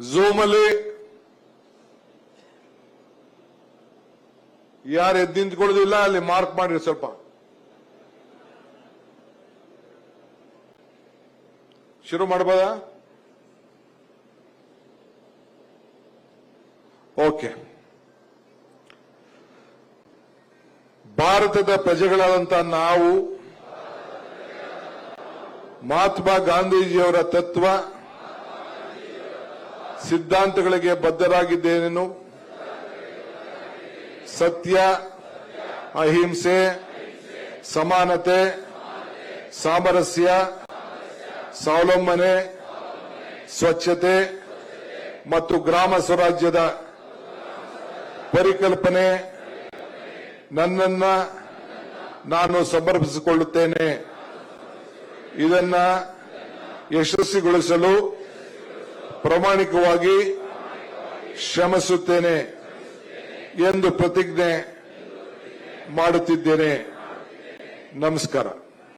Zoom ಅಲ್ಲಿ ಯಾರು ಎದ್ದು ನಿಂತ್ಕೊಳ್ಳೋದಿಲ್ಲ ಅಲ್ಲಿ ಮಾರ್ಕ್ ಮಾಡಿರಿ ಸ್ವಲ್ಪ. ಶುರು ಮಾಡ್ಬೋದಾ? ಓಕೆ ಭಾರತದ ಪ್ರಜೆಗಳಾದಂತ ನಾವು, ಮಹಾತ್ಮ ಗಾಂಧೀಜಿಯವರ ತತ್ವ ಸಿದ್ಧಾಂತಗಳಿಗೆ ಬದ್ಧರಾಗಿದ್ದೇನೆನು? ಸತ್ಯ, ಅಹಿಂಸೆ, ಸಮಾನತೆ, ಸಾಮರಸ್ಯ, ಸ್ವಾವಲಂಬನೆ, ಸ್ವಚ್ಛತೆ ಮತ್ತು ಗ್ರಾಮ ಸ್ವರಾಜ್ಯದ ಪರಿಕಲ್ಪನೆ ನನ್ನನ್ನ ನಾನು ಸಮರ್ಪಿಸಿಕೊಳ್ಳುತ್ತೇನೆ. ಇದನ್ನ ಯಶಸ್ವಿಗೊಳಿಸಲು ಪ್ರಾಮಾಣಿಕವಾಗಿ ಶ್ರಮಿಸುತ್ತೇನೆ ಎಂದು ಪ್ರತಿಜ್ಞೆ ಮಾಡುತ್ತಿದ್ದೇನೆ. ನಮಸ್ಕಾರ.